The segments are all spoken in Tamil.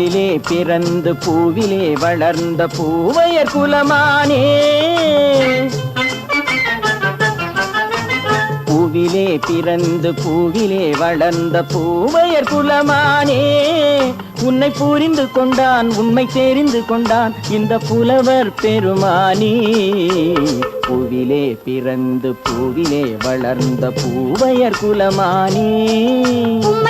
பூவிலே பிறந்து பூவிலே வளர்ந்த பூவையர் குலமானே. பூவிலே பிறந்து பூவிலே வளர்ந்த பூவையர் குலமானே. உன்னை புரிந்து கொண்டான் உண்மை தெரிந்து கொண்டான் இந்த புலவர் பெருமானே. பூவிலே பிறந்து பூவிலே வளர்ந்த பூவையர் குலமானே.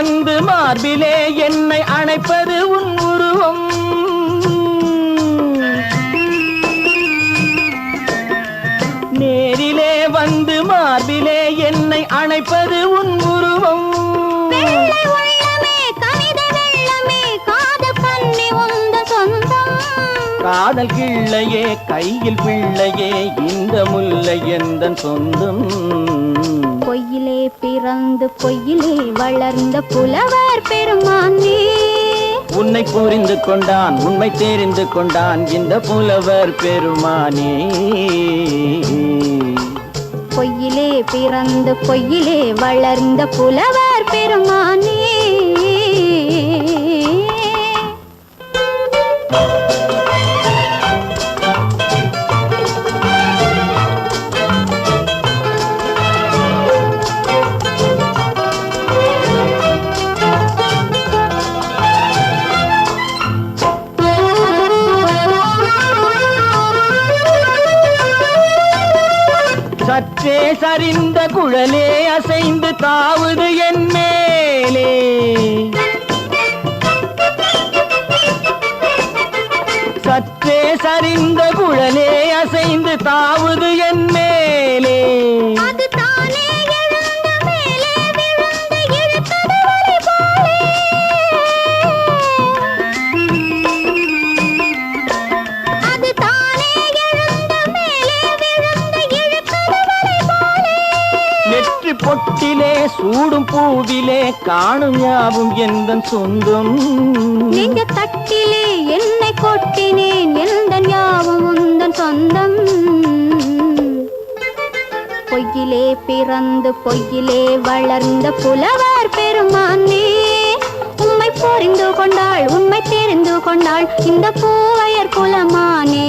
வந்து மார்பிலே என்னை அணைப்பது உன் உருவம். நேரிலே வந்து மார்பிலே என்னை அணைப்பது உன் உருவம். காதல் கிள்ளையே கையில் பிள்ளையே இந்த முல்லை எந்தன் சொந்தம்? பொய்யிலே பிறந்து பொய்யிலே வளர்ந்த புலவர் பெருமானே. உன்னை புரிந்து கொண்டான் உண்மை தெரிந்து கொண்டான் இந்த புலவர் பெருமானே. பொய்யிலே பிறந்து பொய்யிலே வளர்ந்த புலவர் பெருமானே. சற்றே சரிந்த குழலே அசைந்து தாவுது என் மேலே. சற்றே சரிந்த குழலே அசைந்து தாவு கூடும் பூவிலே காணும் யாவும் எந்த சொந்தம்? நெஞ்ச தட்டிலே என்னை கொட்டினேன் எந்த யாவும் உந்தன் சொந்தம்? பொய்யிலே பிறந்து பொய்யிலே வளர்ந்த புலவர் பெருமானே உம்மை புரிந்து கொண்டாள் உண்மை தெரிந்து கொண்டாள் இந்த பூவையர் குலமானே.